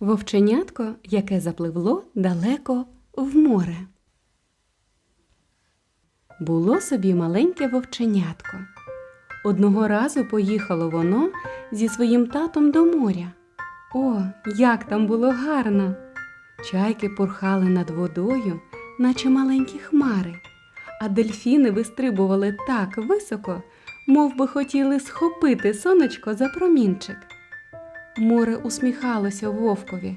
Вовченятко, яке запливло далеко в море. Було собі маленьке вовченятко. Одного разу поїхало воно зі своїм татом до моря. О, як там було гарно! Чайки порхали над водою, наче маленькі хмари, а дельфіни вистрибували так високо, мов би хотіли схопити сонечко за промінчик. Море усміхалося вовкові,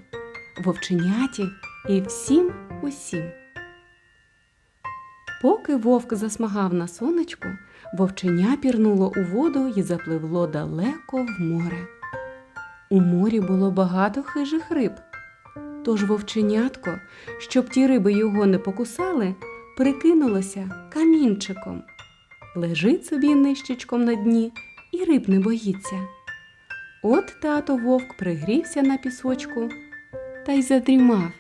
вовченяті і всім усім. Поки вовк засмагав на сонечку, вовченя пірнуло у воду і запливло далеко в море. У морі було багато хижих риб. Тож вовченятко, щоб ті риби його не покусали, прикинулося камінчиком. Лежить собі нищечком на дні і риб не боїться. От тато вовк пригрівся на пісочку та й задрімав.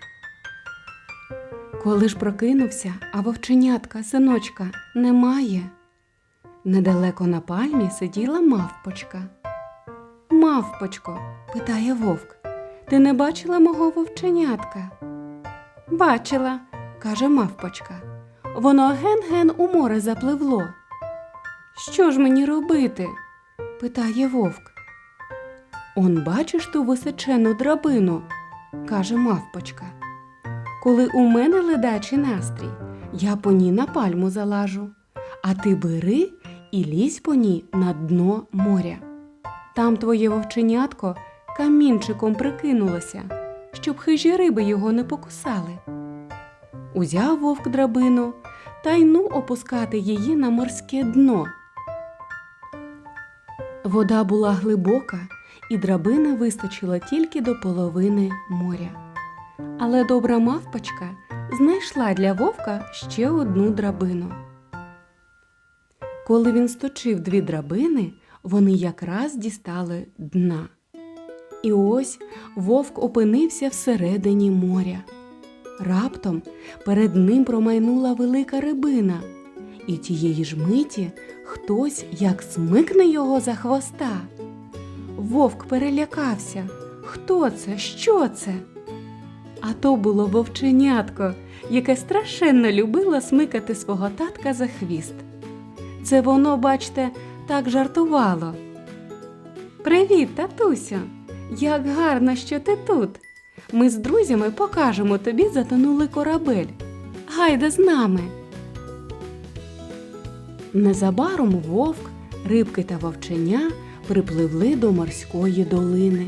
Коли ж прокинувся, а вовченятка, синочка, немає. Недалеко на пальмі сиділа мавпочка. Мавпочко, питає вовк, ти не бачила мого вовченятка? Бачила, каже мавпочка. Воно ген-ген у море запливло. Що ж мені робити? питає вовк. Он бачиш ту височену драбину, каже мавпочка. Коли у мене ледачий настрій, я по ній на пальму залажу, а ти бери і лізь по ній на дно моря. Там твоє вовченятко камінчиком прикинулося, щоб хижі риби його не покусали. Узяв вовк драбину та й ну опускати її на морське дно. Вода була глибока, і драбина вистачила тільки до половини моря. Але добра мавпочка знайшла для вовка ще одну драбину. Коли він сточив дві драбини, вони якраз дістали дна. І ось вовк опинився всередині моря. Раптом перед ним промайнула велика рибина, і тієї ж миті хтось як смикне його за хвоста. Вовк перелякався. Хто це? Що це? А то було вовченятко, яке страшенно любило смикати свого татка за хвіст. Це воно, бачте, так жартувало. Привіт, татусю! Як гарно, що ти тут. Ми з друзями покажемо тобі затонулий корабель. Гайда з нами. Незабаром вовк, рибки та вовченя припливли до морської долини,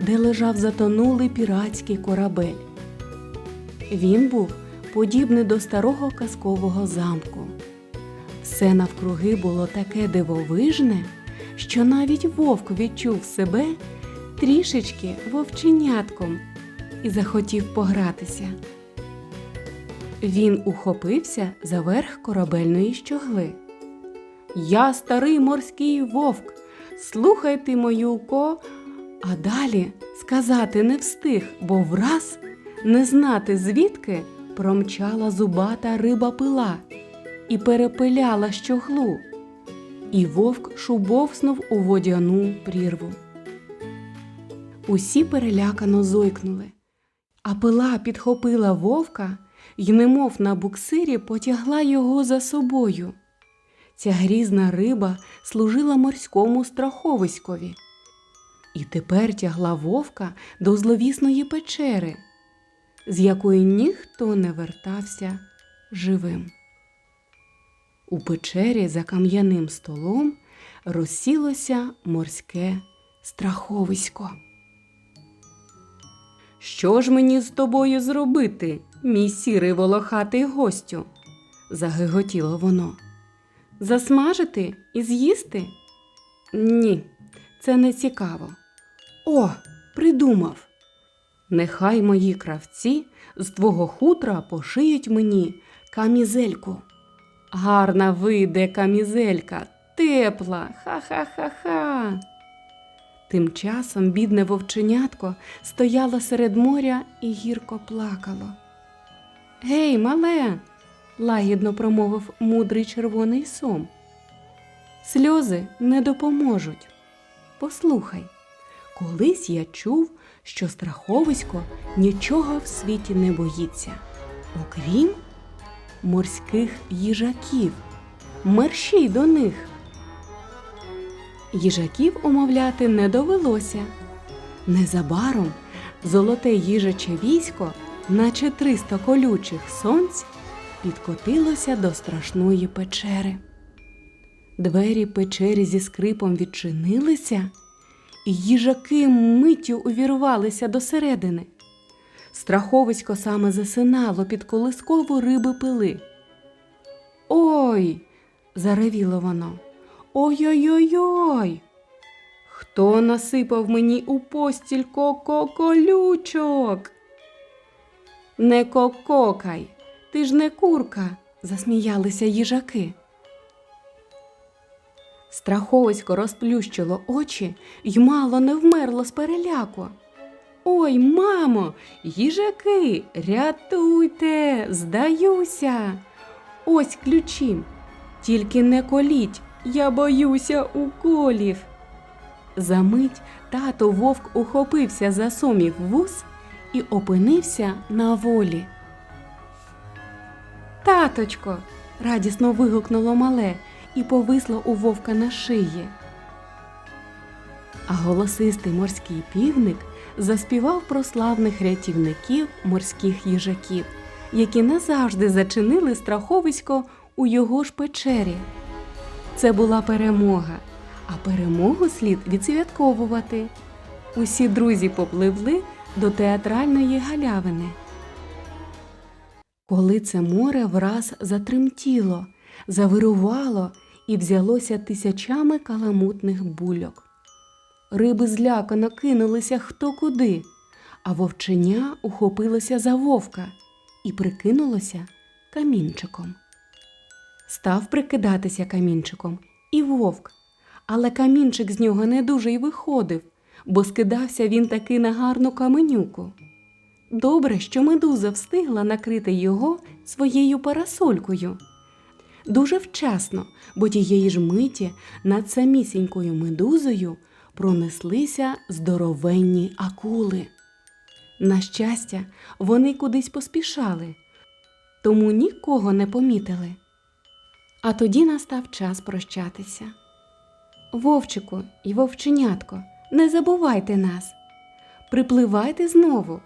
де лежав затонулий піратський корабель. Він був подібний до старого казкового замку. Все навкруги було таке дивовижне, що навіть вовк відчув себе трішечки вовченятком і захотів погратися. Він ухопився за верх корабельної щогли. Я старий морський вовк, слухайте мою ко, а далі сказати не встиг, бо враз не знати звідки промчала зубата риба пила і перепиляла щоглу, і вовк шубовснув у водяну прірву. Усі перелякано зойкнули, а пила підхопила вовка й, немов на буксирі, потягла його за собою. Ця грізна риба служила морському страховиськові. І тепер тягла вовка до зловісної печери, з якої ніхто не вертався живим. У печері за кам'яним столом розсілося морське страховисько. Що ж мені з тобою зробити, мій сірий волохатий гостю? загиготіло воно. Засмажити і з'їсти? Ні, це не цікаво. О, придумав. Нехай мої кравці з твого хутра пошиють мені камізельку. Гарна вийде камізелька, тепла, ха-ха-ха-ха. Тим часом бідне вовченятко стояло серед моря і гірко плакало. Гей, мале, лагідно промовив мудрий червоний сом. Сльози не допоможуть. Послухай, Колись я чув, що страховисько нічого в світі не боїться, окрім морських їжаків. Мерщій до них. Їжаків умовляти не довелося. Незабаром золоте їжаче військо, наче триста колючих сонць, підкотилося до страшної печери. Двері печері зі скрипом відчинилися, і їжаки миттю увірвалися досередини. Страховисько саме засинало під колискову риби пили. Ой, заревіло воно. Ой-ой-ой-ой. Хто насипав мені у постіль коко-колючок? Не кококай, ти ж не курка, засміялися їжаки. Страховисько розплющило очі й мало не вмерло з переляку. Ой, мамо, їжаки, рятуйте, здаюся. Ось ключі. Тільки не коліть, я боюся уколів. Замить тато вовк ухопився за сомів вуз і опинився на волі. Таточко. радісно вигукнуло мале і повисло у вовка на шиї. А голосистий морський півник заспівав про славних рятівників морських їжаків, які назавжди зачинили страховисько у його ж печері. Це була перемога, а перемогу слід відсвятковувати. Усі друзі попливли до театральної галявини. Коли це море враз затремтіло, завирувало і взялося тисячами каламутних бульок. Риби злякано кинулися хто куди, а вовченя ухопилося за вовка і прикинулося камінчиком. Став прикидатися камінчиком і вовк, але камінчик з нього не дуже й виходив, бо скидався він таки на гарну каменюку. Добре, що медуза встигла накрити його своєю парасолькою. Дуже вчасно, бо тієї ж миті над самісінькою медузою пронеслися здоровенні акули. На щастя, вони кудись поспішали, тому нікого не помітили. А тоді настав час прощатися. Вовчику і вовченятко, не забувайте нас, припливайте знову.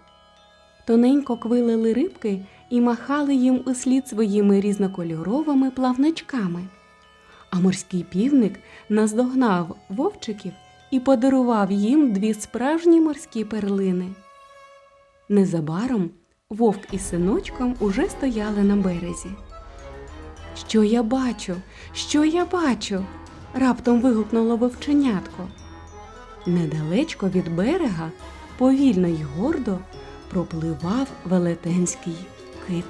Тоненько квилили рибки і махали їм услід своїми різнокольоровими плавничками. А морський півник наздогнав вовчиків і подарував їм дві справжні морські перлини. Незабаром вовк із синочком уже стояли на березі. Що я бачу? Що я бачу? раптом вигукнуло вовченятко. Недалечко від берега, повільно й гордо, пропливав велетенський кит.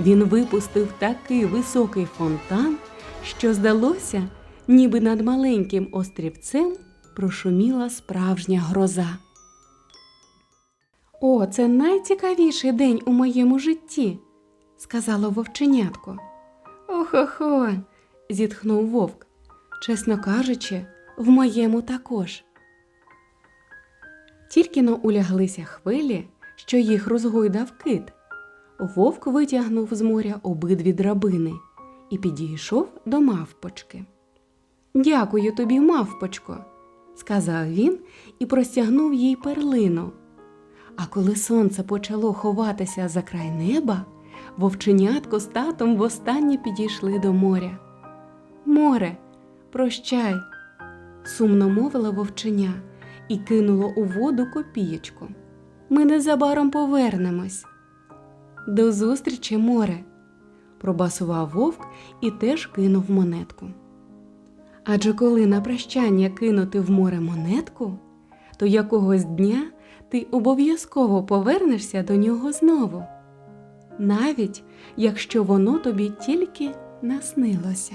Він випустив такий високий фонтан, що здалося, ніби над маленьким острівцем прошуміла справжня гроза. О, це найцікавіший день у моєму житті, сказало вовченятко. Охо-хо, зітхнув вовк. Чесно кажучи, в моєму також. Тільки но уляглися хвилі, що їх розгойдав кит. Вовк витягнув з моря обидві драбини і підійшов до мавпочки. Дякую тобі, мавпочко, сказав він і простягнув їй перлину. А коли сонце почало ховатися за край неба, вовченятко з татом востаннє підійшли до моря. Море, прощай, сумно мовила вовченя і кинуло у воду копієчку. Ми незабаром повернемось. До зустрічі, море, пробасував вовк і теж кинув монетку. Адже коли на прощання кинути в море монетку, то якогось дня ти обов'язково повернешся до нього знову, навіть якщо воно тобі тільки наснилося.